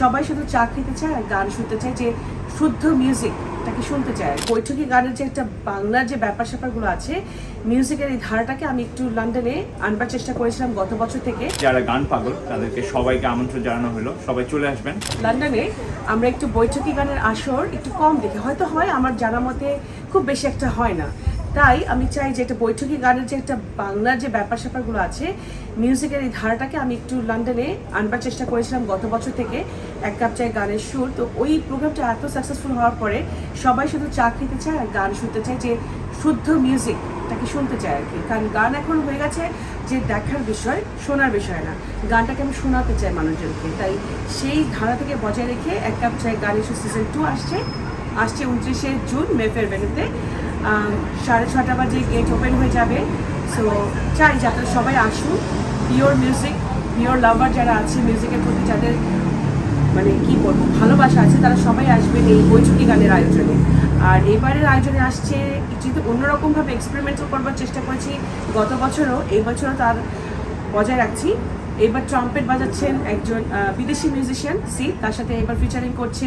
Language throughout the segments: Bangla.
সবাই শুধু চা খেতে চায় আর গান শুনতে চায় যে শুদ্ধ মিউজিক তাকে শুনতে চায়। বৈঠকি গানের যে একটা বাংলার যে ব্যাপার স্যাপারগুলো আছে মিউজিকের এই ধারাটাকে আমি একটু লন্ডনে আনবার চেষ্টা করেছিলাম গত বছর থেকে। যারা গান পাগল তাদেরকে সবাইকে আমন্ত্রণ জানানো হলো। সবাই চলে আসবেন। লন্ডনে আমরা একটু বৈঠকি গানের আসর একটু কম দেখি। হয়তো হয় আমার জানা মতে খুব বেশি একটা হয় না। তাই আমি চাই যে একটা বৈঠকি গানের যে একটা বাংলার যে ব্যাপার স্যাপারগুলো আছে, মিউজিকের এই ধারাটাকে আমি একটু লন্ডনে আনবার চেষ্টা করেছিলাম গত বছর থেকে, এক কাপ চায় গানের সুর। তো ওই প্রোগ্রামটা এত সাকসেসফুল হওয়ার পরে সবাই শুধু চা খেতে চায় আর গান শুনতে চায়, যে শুদ্ধ মিউজিক তাকে শুনতে চায় আর কি। কারণ গান এখন হয়ে গেছে যে দেখার বিষয়, শোনার বিষয় না। গানটাকে আমি শোনাতে চাই মানুষজনকে। তাই সেই ধারা থেকে বজায় রেখে এক কাপ চাই গানের সুর সিজন টু আসছে। আসছে উনত্রিশে জুন মেফের ভেনুতে। সাড়ে ছটা বাজে গেট ওপেন হয়ে যাবে। সো চাই যাতে সবাই আসুন পিওর মিউজিক পিওর লাভার যারা আছে মিউজিকের প্রতি যাদের মানে কি বলব, ভালোবাসা আছে, তারা সবাই আসবেন এই বৈঠকি গানের আয়োজনে। আর এবারের আয়োজনে আসছে, যেহেতু অন্যরকমভাবে এক্সপেরিমেন্টাল করবার চেষ্টা করেছি, গত বছরও, এই বছরও তার বজায় রাখছি। এবার ট্রাম্পেট বাজাচ্ছেন একজন বিদেশি মিউজিশিয়ান সি তার সাথে এবার ফিচারিং করছে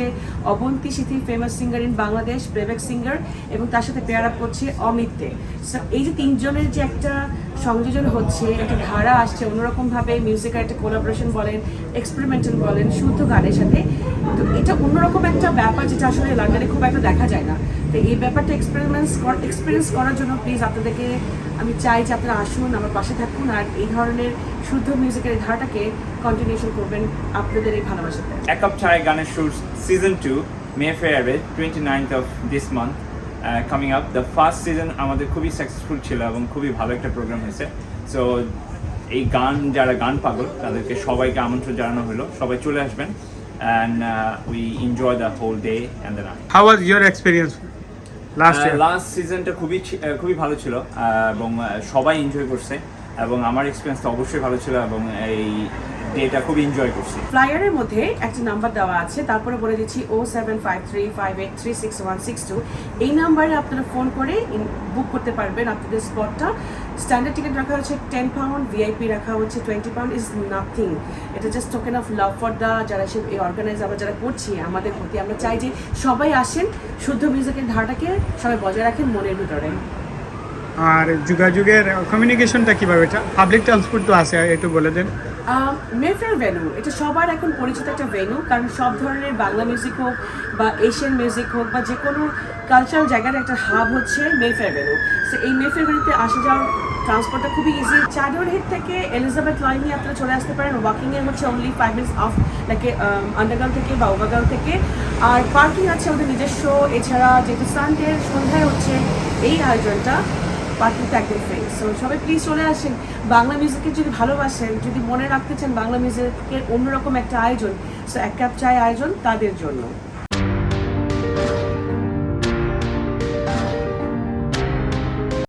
Abanti Sithi famous singer in Bangladesh playback singer এবং তার সাথে পেয়ার আপ করছে অমিতে So, এই যে তিনজনের যে একটা সংযোজন হচ্ছে একটা ধারা আসছে অন্যরকমভাবে মিউজিকের একটা কোলাবোরেশন বলেন এক্সপেরিমেন্টাল বলেন শুদ্ধ গানের সাথে তো এটা অন্যরকম একটা ব্যাপার যেটা আসলে লন্ডনে খুব একটা দেখা যায় না। তো এই ব্যাপারটা এক্সপেরিমেন্স এক্সপিরিয়েন্স করার জন্য প্লিজ আপনাদেরকে আমি চাই যে আপনারা আসুন আমার পাশে থাকুন আর এই ধরনের শুদ্ধ মিউজিকের ধারাটাকে কন্টিনিউশন করবেন আপনাদের এই ভালোবাসাতে এক কাপ চায় গানের shoot season two May ফেয়ারে twenty ninth of this month coming up the first season আমাদের খুবই সাকসেসফুল ছিল এবং খুবই ভালো একটা প্রোগ্রাম হয়েছে। সো এই গান যারা গান পাগল তাদেরকে সবাইকে আমন্ত্রণ জানানো হলো। সবাই চলে আসবেন। And we enjoy the whole day and the night How was your experience? Last সিজনটা খুবই খুবই ভালো ছিল এবং সবাই এনজয় করছে এবং আমার এক্সপিরিয়েন্স অবশ্যই ভালো ছিল এবং এই ডেটা খুব এনজয় করছি। ফ্লায়ারের মধ্যে একটা নাম্বার দেওয়া আছে তারপরে বলে দিচ্ছি o seven five three five eight three six one six two এই নাম্বারে আপনারা ফোন করে বুক করতে পারবেন আপনাদের স্পটটা স্ট্যান্ডার্ড টিকিট রাখা হচ্ছে টেন পাউন্ড ভিআইপি রাখা হচ্ছে টোয়েন্টি পাউন্ড ইজ নাথিং এটা just token of love for the যারা সে এই অর্গানাইজ আমরা যারা করছি আমাদের প্রতি। আমরা চাই যে সবাই আসেন শুদ্ধ মিউজিকের ধারাটাকে সবাই বজায় রাখেন মনের ভিতরে। আর যোগাযোগের কমিউনিকেশনটা কীভাবে? এটা পাবলিক ট্রান্সপোর্ট তো আছে একটু বলে দেন। মেফেয়ার ভেনু এটা সবার এখন পরিচিত একটা ভেনু কারণ সব ধরনের বাংলা মিউজিক হোক বা এশিয়ান মিউজিক হোক বা যে কোনো কালচারাল জায়গার একটা হাব হচ্ছে মেফেয়ার ভেনু সো এই মেফেয়ার ভেনুতে আসা যাওয়ার ট্রান্সপোর্টটা খুবই ইজি চাদর হিট থেকে এলিজাবেথ লাইনে আপনারা চলে আসতে পারেন। ওয়াকিং হচ্ছে only five minutes of like underground থেকে বা ওভারগ্রাউন্ড থেকে। আর পার্কিং আছে আমাদের নিজস্ব। এছাড়া যেহেতু সানডে সন্ধ্যায় হচ্ছে এই আয়োজনটা পার্টিতে একদম ফ্রি সো সবাই প্লিজ চলে আসেন। বাংলা মিউজিককে যদি ভালোবাসেন, যদি মনে রাখতে চান বাংলা মিউজিকের অন্যরকম একটা আয়োজন সো এক কাপ চায় আয়োজন তাদের জন্য।